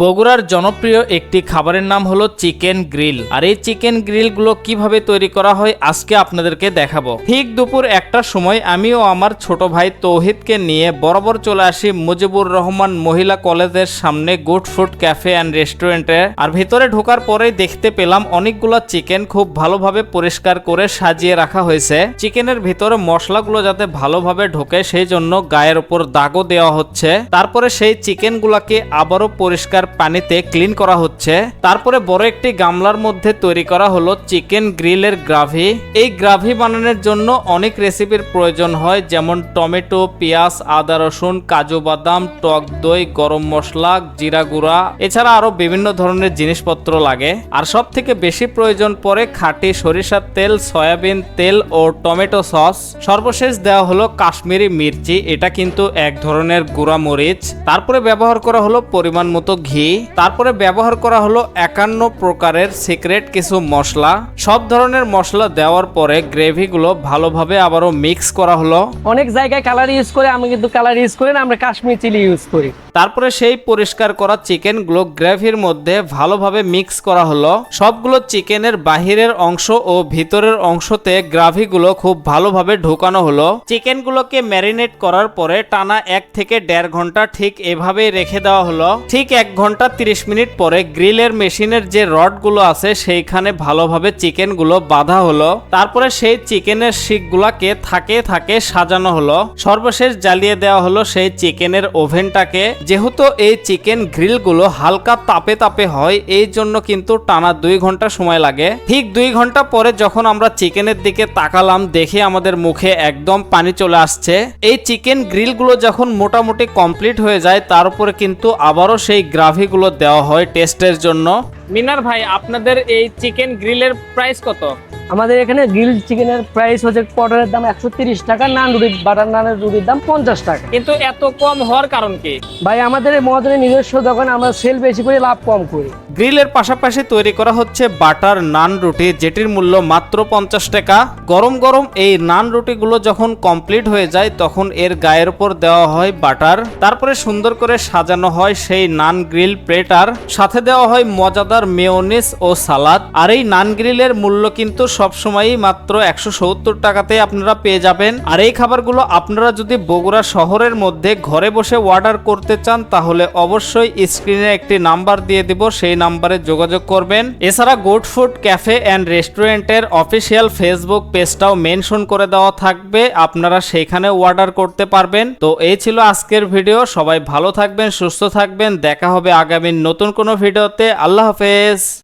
বগুড়ার জনপ্রিয় একটি খাবারের নাম হলো চিকেন গ্রিল। আর এই চিকেন গ্রিলগুলো কীভাবে তৈরি করা হয় আজকে আপনাদেরকে দেখাবো। ঠিক দুপুর একটার সময় আমি ও আমার ছোট ভাই তৌহিদকে নিয়ে বরাবর চলে আসি মুজিবুর রহমান মহিলা কলেজের সামনে গুড ফুড ক্যাফে অ্যান্ড রেস্টুরেন্টে। আর ভিতরে ঢোকার পরেই দেখতে পেলাম অনেকগুলো চিকেন খুব ভালোভাবে পরিষ্কার করে সাজিয়ে রাখা হয়েছে। চিকেনের ভিতরে মশলাগুলো যাতে ভালোভাবে ঢোকে, সেই জন্য গায়ের উপর দাগও দেওয়া হচ্ছে। তারপরে সেই চিকেনগুলোকে আবারও পরিষ্কার পানিতে ক্লিন করা হচ্ছে। তারপরে বড় একটি গামলার মধ্যে তৈরি করা হলো চিকেন গ্রিলের গ্রাভি। এই গ্রাভি বানানোর জন্য অনেক রেসিপির প্রয়োজন হয়, যেমন টমেটো, পেঁয়াজ, আদা রসুন, কাজু বাদাম, টক দই, গরম মশলা, জিরা গুঁড়া, এছাড়া আরও বিভিন্ন ধরনের জিনিসপত্র লাগে। আর সব থেকে বেশি প্রয়োজন পড়ে খাঁটি সরিষার তেল, সয়াবিন তেল ও টমেটো সস। সর্বশেষ দেওয়া হলো কাশ্মীরি মির্চি, এটা কিন্তু এক ধরনের গুঁড়া মরিচ তারপরে ব্যবহার করা হলো পরিমাণ মতো ঘি। তারপরে ব্যবহার করা হলো একান্ন প্রকারের সিক্রেট কিছু মশলা। সব ধরনের মশলা দেওয়ার পরে গ্রেভিগুলো ভালোভাবে আবারও মিক্স করা হলো। অনেক জায়গায় কালার ইউজ করে আমি কিন্তু কালার ইউজ করি না আমরা কাশ্মীর চিলি ইউজ করি। তারপরে সেই পরিষ্কার করা চিকেনগুলো গ্রেভির মধ্যে ভালোভাবে মিক্স করা হলো। সবগুলো চিকেনের বাহিরের অংশ ও ভিতরের অংশতে গ্রাভিগুলো খুব ভালোভাবে ঢোকানো হলো। চিকেনগুলোকে ম্যারিনেট করার পরে টানা এক থেকে দেড় ঘণ্টা ঠিক এভাবেই রেখে দেওয়া হলো। ঠিক এক ঘণ্টা তিরিশ মিনিট পরে গ্রিলের মেশিনের যে রডগুলো আছে সেইখানে ভালোভাবে চিকেনগুলো বাঁধা হলো। তারপরে সেই চিকেনের শিকগুলাকে থাকে থাকে সাজানো হলো। সর্বশেষ জ্বালিয়ে দেওয়া হলো সেই চিকেনের ওভেনটাকে। যেহেতু এই চিকেন গ্রিলগুলো হালকা তাপে তাপে হয়, এই জন্য কিন্তু টানা দুই ঘণ্টা সময় লাগে। ঠিক দুই ঘণ্টা পরে যখন আমরা চিকেনের দিকে তাকালাম, দেখে আমাদের মুখে একদম পানি চলে আসছে। এই চিকেন গ্রিলগুলো যখন মোটামুটি কমপ্লিট হয়ে যায়, তার উপরে কিন্তু আবারও সেই গ্রাভিগুলো দেওয়া হয় টেস্টের জন্য। মিনার ভাই আপনাদের এই চিকেন গ্রিলের প্রাইস কত? আমাদের এখানে গ্রিল চিকেনের প্রাইস হচ্ছে পটলের দাম একশো তিরিশ টাকা নান রুটির বাটার নানের রুটির দাম পঞ্চাশ টাকা। কিন্তু এত কম হওয়ার কারণ কি? ভাই আমাদের এই মহাজনের নিজস্ব দোকান আমরা সেল বেশি করে লাভ কম করি। গ্রিলের পাশাপাশি তৈরি করা হচ্ছে বাটার নান রুটি যেটির মূল্য মাত্র পঞ্চাশ টাকা। গরম গরম এই নান রুটিগুলো যখন কমপ্লিট হয়ে যায় তখন এর গায়ের উপর দেওয়া হয় বাটার তারপরে সুন্দর করে সাজানো হয় সেই নান গ্রিল প্লেটার সাথে দেওয়া হয় মজাদার মেয়োনিস ও সালাদ। আর এই নান গ্রিলের মূল্য কিন্তু সবসময়ই মাত্র একশো সত্তর টাকাতে আপনারা পেয়ে যাবেন। আর এই খাবারগুলো আপনারা যদি বগুড়া শহরের মধ্যে ঘরে বসে অর্ডার করতে চান, তাহলে অবশ্যই স্ক্রিনে একটি নাম্বার দিয়ে দিব, সেই নাম্বারে যোগাযোগ করবেন। এছাড়া গুড ফুড ক্যাফে অ্যান্ড রেস্টুরেন্টের অফিসিয়াল ফেসবুক পেজটাও মেনশন করে দেওয়া থাকবে। আপনারা সেখানে অর্ডার করতে পারবেন। তো এই ছিল আজকের ভিডিও সবাই ভালো থাকবেন, সুস্থ থাকবেন। দেখা হবে আগামী নতুন কোনো ভিডিওতে আল্লাহ হাফেজ